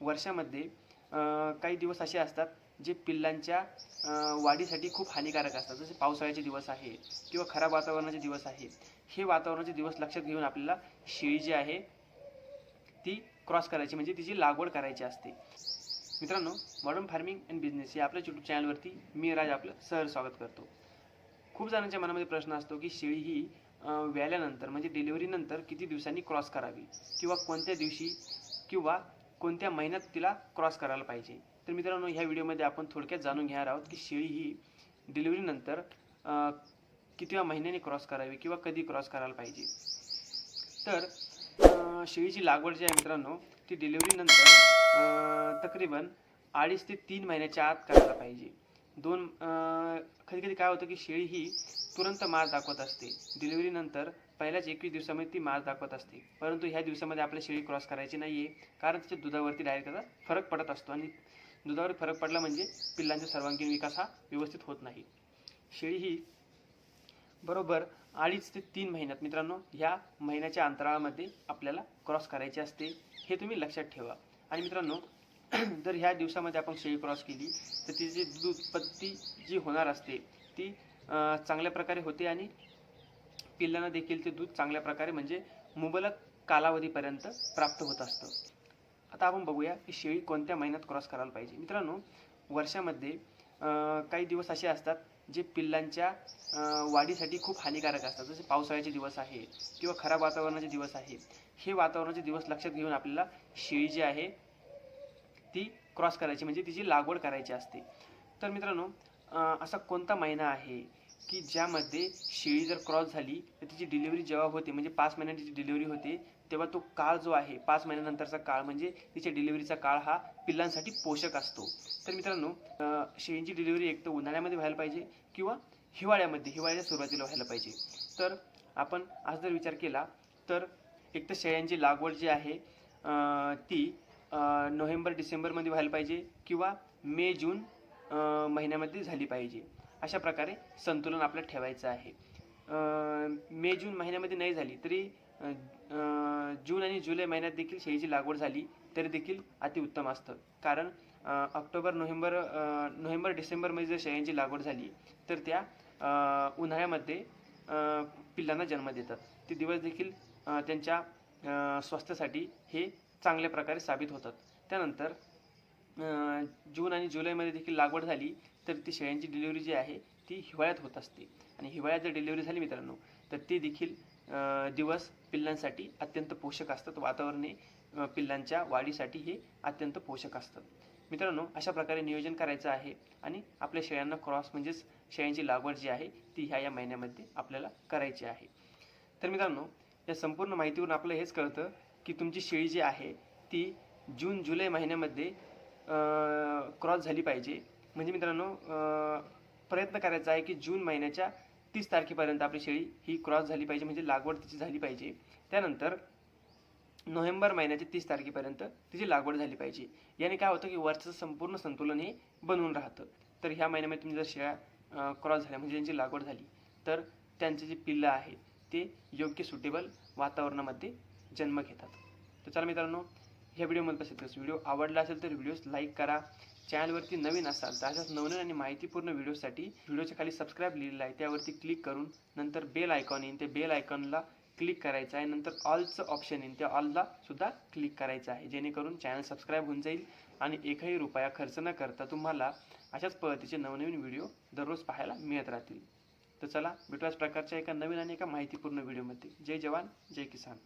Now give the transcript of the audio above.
वर्षामध्ये काही दिवस असे असतात जे पिल्लांच्या वाढीसाठी खूप हानिकारक असतात. जसे पावसाळ्याचे दिवस आहे किंवा खराब वातावरणाचे दिवस आहे. हे वातावरणाचे दिवस लक्षात घेऊन आपल्याला शेळी जी आहे ती क्रॉस करायची म्हणजे तिची लागवड करायची असते. मित्रांनो मॉडर्न फार्मिंग अँड बिझनेस या आपल्या यूट्यूब चॅनलवरती मी राज आपलं सहर स्वागत करतो. खूप जणांच्या मनामध्ये प्रश्न असतो की शेळी ही व्याल्यानंतर म्हणजे डिलिव्हरीनंतर किती दिवसांनी क्रॉस करावी? किंवा कोणत्या दिवशी किंवा कोणत्या महिन्यात तिला क्रॉस करायला पाहिजे? तर मित्रांनो ह्या व्हिडिओमध्ये आपण थोडक्यात जाणून घेणार आहोत की शेळी ही डिलिव्हरीनंतर अं, कितव्या महिन्याने क्रॉस करावी किंवा कधी क्रॉस करायला पाहिजे? तर शेळीची लागवड जी आहे मित्रांनो ती डिलिव्हरीनंतर तकरीबन अडीच ते तीन महिन्याच्या आत करायला पाहिजे. दोन कधी कधी काय होतं की शेळी ही तुरंत मास दाखवत असते. डिलिव्हरीनंतर पहिल्याच एकवीस दिवसामध्ये ती मास दाखवत असते. परंतु ह्या दिवसामध्ये आपल्या शेळी क्रॉस करायची नाही आहे कारण तिच्या दुधावरती डायरेक्ट त्याचा फरक पडत असतो आणि दुधावर फरक पडला म्हणजे पिल्लांचा सर्वांगीण विकास हा व्यवस्थित होत नाही. शेळी ही बरोबर अडीच ते तीन महिन्यात मित्रांनो ह्या महिन्याच्या अंतराळामध्ये आपल्याला क्रॉस करायची असते हे तुम्ही लक्षात ठेवा. आणि मित्रांनो जर ह्या दिवसामध्ये आपण शेळी क्रॉस केली तर तिची दूध उत्पत्ती जी होणार असते ती चांगल्या प्रकारे होते आणि पिल्लांना देखील ते दूध चांगल्या प्रकारे म्हणजे मुबलक कालावधीपर्यंत प्राप्त होत असतं. आता आपण बघूया की शेळी कोणत्या महिन्यात क्रॉस करायला पाहिजे. मित्रांनो वर्षामध्ये काही दिवस असे असतात जे पिल्लांच्या वाढीसाठी खूप हानिकारक असतात. जसे पावसाळ्याचे दिवस आहे किंवा खराब वातावरणाचे दिवस आहे हे वातावरणाचे दिवस लक्षात घेऊन आपल्याला शेळी जी आहे ती क्रॉस करायची म्हणजे तिची लागवड करायची असते. तर मित्रांनो असा कोणता महिना आहे की ज्यामध्ये शेळी जर क्रॉस झाली तर तिची डिलिव्हरी जेव्हा होते म्हणजे पाच महिन्याची तिची डिलिव्हरी होते तेव्हा तो काळ जो आहे पाच महिन्यानंतरचा काळ म्हणजे तिच्या डिलिव्हरीचा काळ हा पिल्लांसाठी पोषक असतो. तर मित्रांनो शेळींची डिलिव्हरी एक तर उन्हाळ्यामध्ये व्हायला पाहिजे किंवा हिवाळ्यामध्ये हिवाळ्याच्या सुरुवातीला व्हायला पाहिजे. तर आपण आज जर विचार केला तर एक तर शेळ्यांची लागवड जी आहे ती नोव्हेंबर डिसेंबरमध्ये व्हायला पाहिजे किंवा मे जून महिन्यामध्ये झाली पाहिजे. अशा प्रकारे संतुलन आपल्याला ठेवायचं आहे. मे जून महिन्यामध्ये नाही झाली तरी जून आणि जुलै महिन्यात देखील शेळीची लागवड झाली तरी देखील अतिउत्तम असतं. कारण ऑक्टोबर नोव्हेंबर नोव्हेंबर डिसेंबरमध्ये जर शेळ्यांची लागवड झाली तर त्या उन्हाळ्यामध्ये पिल्लांना जन्म देतात. ते दिवस देखील त्यांच्या स्वास्थ्यासाठी हे चांगल्या प्रकारे साबित होतात. त्यानंतर जून आणि जुलैमध्ये देखील लागवड झाली तर ती शेळ्यांची डिलिव्हरी जी आहे ती हिवाळ्यात होत असते. आणि हिवाळ्यात जर डिलिव्हरी झाली मित्रांनो तर ती देखील दिवस पिल्लांसाठी अत्यंत पोषक असतात. वातावरणे पिल्लांच्या वाढीसाठी हे अत्यंत पोषक असतात. मित्रांनो अशा प्रकारे नियोजन करायचं आहे आणि आपल्या शेळ्यांना क्रॉस म्हणजेच शेळ्यांची लागवड जी आहे ती ह्या या महिन्यामध्ये आपल्याला करायची आहे. तर मित्रांनो या संपूर्ण माहितीवरून आपलं हेच कळतं की तुमची शेळी जी आहे ती जून जुलै महिन्यामध्ये क्रॉस झाली पाहिजे. म्हणजे मित्रांनो प्रयत्न करायचा आहे की जून महिन्याच्या तीस तारखेपर्यंत आपली शेळी ही क्रॉस झाली पाहिजे म्हणजे लागवड तिची झाली पाहिजे. त्यानंतर नोव्हेंबर महिन्याच्या तीस तारखेपर्यंत तिची लागवड झाली पाहिजे. याने काय होतं की वरचं संपूर्ण संतुलन हे बनवून राहतं. तर ह्या महिन्यामध्ये तुम्ही जर शेळ्या क्रॉस झाल्या म्हणजे त्यांची लागवड झाली तर त्यांचे जे पिल्लं आहे ते योग्य सुटेबल वातावरणामध्ये जन्म घेतात. तर चला मित्रांनो ह्या व्हिडिओमध्ये बस व्हिडिओ आवडला असेल तर व्हिडिओज लाईक करा. चॅनलवरती नवीन असाल तर अशाच नवनवीन आणि माहितीपूर्ण व्हिडिओसाठी व्हिडिओच्या खाली सबस्क्राईब लिहिलेलं आहे त्यावरती क्लिक करून नंतर बेल आयकॉन येईन. ते बेल आयकॉनला क्लिक करायचं आहे. नंतर ऑलचं ऑप्शन येईल त्या ऑलला सुद्धा क्लिक करायचं आहे जेणेकरून चॅनल सबस्क्राईब होऊन जाईल आणि एकही रुपया खर्च न करता तुम्हाला अशाच पद्धतीचे नवनवीन व्हिडिओ दररोज पाहायला मिळत राहतील. तर चला भेटूयाच प्रकारच्या एका नवीन आणि एका माहितीपूर्ण व्हिडिओमध्ये. जय जवान जय किसान.